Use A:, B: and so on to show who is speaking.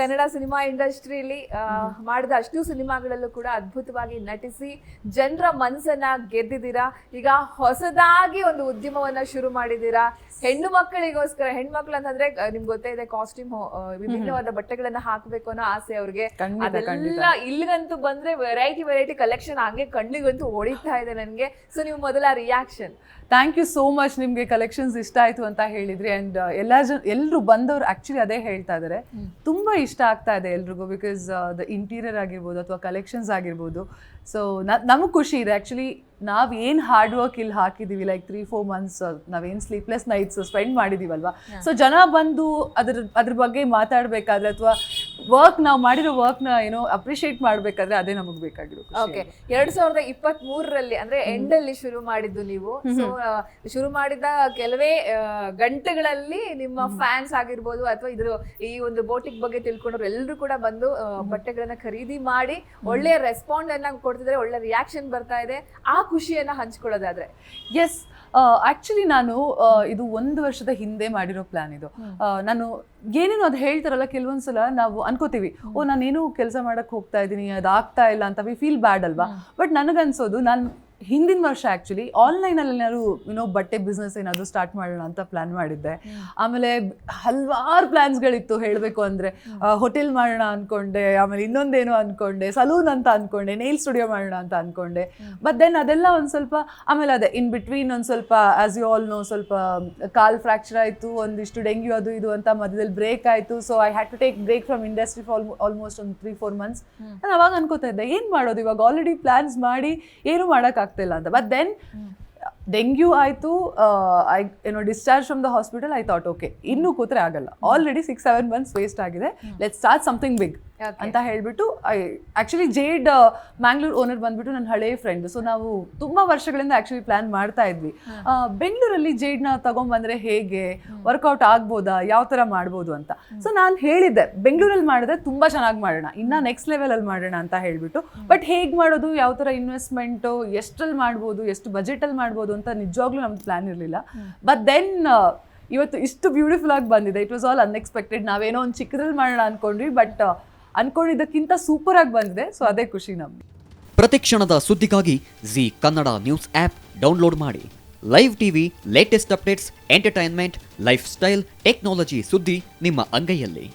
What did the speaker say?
A: Kannada cinema ಇಂಡಸ್ಟ್ರಿಯಲ್ಲಿ ಮಾಡಿದ ಅಷ್ಟು ಸಿನಿಮಾಗಳಲ್ಲೂ ಕೂಡ ಅದ್ಭುತವಾಗಿ ನಟಿಸಿ ಜನರ ಮನಸ್ಸನ್ನ ಗೆದ್ದಿದ್ದೀರಾ? ಈಗ ಹೊಸದಾಗಿ ಒಂದು ಉದ್ಯಮವನ್ನ ಶುರು ಮಾಡಿದ್ದೀರಾ? ಹೆಣ್ಣು ಮಕ್ಕಳಿಗೋಸ್ಕರ ಹೆಣ್ಮಕ್ಳು ಅಂತಂದ್ರೆ ನಿಮ್ಗೆ ಗೊತ್ತೇ ಇದೆ ಕಾಸ್ಟ್ಯೂಮ್ ವಿಭಿನ್ನವಾದ ಬಟ್ಟೆಗಳನ್ನ ಹಾಕ್ಬೇಕು ಅನ್ನೋ ಆಸೆ ಅವ್ರಿಗೆ. ಅದೆಲ್ಲ ಇಲ್ಲಿಗಂತೂ ಬಂದ್ರೆ ವೆರೈಟಿ ವೆರೈಟಿ ಕಲೆಕ್ಷನ್ ಹಂಗೆ ಕಣ್ಣಿಗಂತೂ ಹೊಡಿತಾ ಇದೆ ನನಗೆ. ಸೊ ನೀವು ಮೊದಲ reaction
B: thank you so much ನಿಮಗೆ ಕಲೆಕ್ಷನ್ಸ್ ಇಷ್ಟ ಆಯ್ತು ಅಂತ ಹೇಳಿದ್ರಿ. ಅಂಡ್ ಎಲ್ಲ ಜನ ಎಲ್ಲರೂ ಬಂದವರು ಆಕ್ಚುಲಿ ಅದೇ ಹೇಳ್ತಾ ಇದಾರೆ. ತುಂಬಾ ಇಷ್ಟ ಆಗ್ತಾ ಇದೆ ಎಲ್ರಿಗೂ ಬಿಕಾಸ್ ದ ಇಂಟೀರಿಯರ್ ಆಗಿರ್ಬೋದು ಅಥವಾ ಕಲೆಕ್ಷನ್ಸ್ ಆಗಿರ್ಬೋದು. ಸೊ ನಮಗೆ ಖುಷಿ ಇದೆ. ಆ್ಯಕ್ಚುಲಿ ನಾವು ಏನು ಹಾರ್ಡ್ ವರ್ಕ್ ಇಲ್ಲಿ ಹಾಕಿದ್ದೀವಿ ಲೈಕ್ ತ್ರೀ ಫೋರ್ ಮಂತ್ಸ್ ನಾವೇನು ಸ್ಲೀಪ್ಲೆಸ್ ನೈಟ್ಸ್ ಸ್ಪೆಂಡ್ ಮಾಡಿದ್ದೀವಲ್ವಾ ಸೊ ಜನ ಬಂದು ಅದ್ರ ಅದ್ರ ಬಗ್ಗೆ ಮಾತಾಡಬೇಕಾದ್ರೆ ಅಥವಾ ವರ್ಕ್ ನಾವು ಮಾಡಿರೋ ವರ್ಕ್ನ ಏನೋ ಅಪ್ರಿಷಿಯೇಟ್ ಮಾಡಬೇಕಾದ್ರೆ ಅದೇ ನಮಗೆ ಬೇಕಾಗಿರೋ
A: ಓಕೆ ಎರಡ್ ಸಾವಿರದ ಇಪ್ಪತ್ತ್ ಮೂರರಲ್ಲಿ ಅಂದ್ರೆ ಎಂಡ್ ಅಲ್ಲಿ ಶುರು ಮಾಡಿದ್ದು ನೀವು. ಸೊ ಶುರು ಮಾಡಿದ ಕೆಲವೇ ಗಂಟೆಗಳಲ್ಲಿ ನಿಮ್ಮ ಫ್ಯಾನ್ಸ್ ಆಗಿರ್ಬೋದು ಅಥವಾ ಇದ್ರ ಈ ಒಂದು ಬೋಟಿಕ್ ಬಗ್ಗೆ ತಿಳ್ಕೊಂಡ್ರು ಎಲ್ಲರೂ ಕೂಡ ಬಂದು ಬಟ್ಟೆಗಳನ್ನ ಖರೀದಿ ಮಾಡಿ ಒಳ್ಳೆಯ ರೆಸ್ಪಾಂಡ್ ಅನ್ನ ಕೊಡ್ತಿದ್ರೆ ಒಳ್ಳೆ ರಿಯಾಕ್ಷನ್ ಬರ್ತಾ ಇದೆ. ಆ ಖುಷಿಯನ್ನ ಹಂಚ್ಕೊಳ್ಳೋದಾದ್ರೆ.
B: ಎಸ್ ಆಕ್ಚುಲಿ ನಾನು ಇದು ಒಂದು ವರ್ಷದ ಹಿಂದೆ ಮಾಡಿರೋ ಪ್ಲಾನ್ ಇದು. ನಾನು ಏನೇನು ಅದು ಹೇಳ್ತಾರಲ್ಲ ಕೆಲವೊಂದ್ಸಲ ನಾವು ಅನ್ಕೋತೀವಿ ಓ ನಾನೇನು ಕೆಲಸ ಮಾಡಕ್ ಹೋಗ್ತಾ ಇದ್ದೀನಿ ಅದಾಗ್ತಾ ಇಲ್ಲ ಅಂತ ವಿ ಫೀಲ್ ಬ್ಯಾಡ್ ಅಲ್ವಾ? ಬಟ್ ನನಗನ್ಸೋದು ನಾನು ಹಿಂದಿನ ವರ್ಷ ಆ್ಯಕ್ಚುಲಿ ಆನ್ಲೈನಲ್ಲಿ ಏನಾದ್ರು ಏನೋ ಬಟ್ಟೆ ಬಿಸ್ನೆಸ್ ಏನಾದರೂ ಸ್ಟಾರ್ಟ್ ಮಾಡೋಣ ಅಂತ ಪ್ಲಾನ್ ಮಾಡಿದ್ದೆ. ಆಮೇಲೆ ಹಲವಾರು ಪ್ಲ್ಯಾನ್ಸ್ಗಳಿತ್ತು ಹೇಳಬೇಕು ಅಂದರೆ ಹೋಟೆಲ್ ಮಾಡೋಣ ಅಂದ್ಕೊಂಡೆ ಆಮೇಲೆ ಇನ್ನೊಂದೇನೋ ಅಂದ್ಕೊಂಡೆ ಸಲೂನ್ ಅಂತ ಅಂದ್ಕೊಂಡೆ ನೇಲ್ ಸ್ಟುಡಿಯೋ ಮಾಡೋಣ ಅಂತ ಅಂದ್ಕೊಂಡೆ ಬಟ್ ದೆನ್ ಅದೆಲ್ಲ ಒಂದು ಸ್ವಲ್ಪ ಆಮೇಲೆ ಅದೇ ಇನ್ ಬಿಟ್ವೀನ್ ಒಂದು ಸ್ವಲ್ಪ ಆಸ್ ಯು ಆಲ್ ನೋ ಸ್ವಲ್ಪ ಕಾಲ್ ಫ್ರಾಕ್ಚರ್ ಆಯಿತು ಒಂದಿಷ್ಟು ಡೆಂಗ್ಯೂ ಅದು ಇದು ಅಂತ ಮಧ್ಯದಲ್ಲಿ ಬ್ರೇಕ್ ಆಯಿತು. So I had to take break from industry for almost ಒಂದು ತ್ರೀ ಫೋರ್ ಮಂತ್ಸ್ ನಾನು ಅವಾಗ ಅನ್ಕೋತಾ ಇದ್ದೆ ಏನು ಮಾಡೋದು? ಇವಾಗ ಆಲ್ರೆಡಿ ಪ್ಲಾನ್ಸ್ ಮಾಡಿ ಏನು ಮಾಡೋಕ್ಕಾಗ್ತಿಲ್ಲ ಅಂತ. ಬಟ್ ದೆನ್ ಡೆಂಗ್ಯೂ ಆಯಿತು ಐ ಏನೋ discharge from the hospital I thought okay ಇನ್ನೂ ಕೂತ್ರೆ ಆಗಲ್ಲ. Already six seven months waste ಆಗಿದೆ. ಲೆಟ್ ಸ್ಟಾರ್ಟ್ ಸಮಥಿಂಗ್ ಬಿಗ್ ಅಂತ ಹೇಳ್ಬಿಟ್ಟು actually actually Jade Mangalore owner ಬಂದ್ಬಿಟ್ಟು ನನ್ನ ಹಳೆಯ ಫ್ರೆಂಡ್ ಸೊ ನಾವು ತುಂಬಾ ವರ್ಷಗಳಿಂದ ಆಕ್ಚುಲಿ ಪ್ಲಾನ್ ಮಾಡ್ತಾ ಇದ್ವಿ. ಬೆಂಗಳೂರಲ್ಲಿ ಜೇಡ್ನ ತಗೊಂಬಂದ್ರೆ ಹೇಗೆ? ವರ್ಕೌಟ್ ಆಗ್ಬೋದಾ? ಯಾವ ಥರ ಮಾಡ್ಬೋದು ಅಂತ. ಸೊ ನಾನು ಹೇಳಿದ್ದೆ ಬೆಂಗಳೂರಲ್ಲಿ ಮಾಡಿದ್ರೆ ತುಂಬ ಚೆನ್ನಾಗಿ ಮಾಡೋಣ. ಇನ್ನ ನೆಕ್ಸ್ಟ್ ಲೆವೆಲಲ್ಲಿ ಮಾಡೋಣ ಅಂತ ಹೇಳ್ಬಿಟ್ಟು. ಬಟ್ ಹೇಗೆ ಮಾಡೋದು? ಯಾವ ಥರ ಇನ್ವೆಸ್ಟ್ಮೆಂಟು ಎಷ್ಟ್ರಲ್ಲಿ ಮಾಡ್ಬೋದು? ಎಷ್ಟು ಬಜೆಟಲ್ಲಿ ಮಾಡ್ಬೋದು ಅಂತ ನಿಜವಾಗ್ಲೂ ನಮ್ದು ಪ್ಲಾನ್ ಇರಲಿಲ್ಲ. ಬಟ್ ದೆನ್ ಇವತ್ತು ಇಷ್ಟು ಬ್ಯೂಟಿಫುಲ್ ಆಗಿ ಬಂದಿದೆ. ಇಟ್ ವಾಸ್ ಆಲ್ ಅನ್ಎಕ್ಸ್ಪೆಕ್ಟೆಡ್ ನಾವೇನೋ ಒಂದು ಚಿಕ್ಕದ್ರಲ್ಲಿ ಮಾಡೋಣ ಅನ್ಕೊಂಡ್ವಿ ಬಟ್ ಅನ್ಕೊಂಡಿದ್ದಕ್ಕಿಂತ ಸೂಪರ್ ಆಗಿ ಬಂದಿದೆ ಸೊ ಅದೇ ಖುಷಿ ನಮ್ಗೆ.
C: ಪ್ರತಿಕ್ಷಣದ ಸುದ್ದಿಗಾಗಿ Zee Kannada news app download ಮಾಡಿ. Live TV latest updates entertainment lifestyle technology ಸುದ್ದಿ ನಿಮ್ಮ ಅಂಗೈಯಲ್ಲಿ.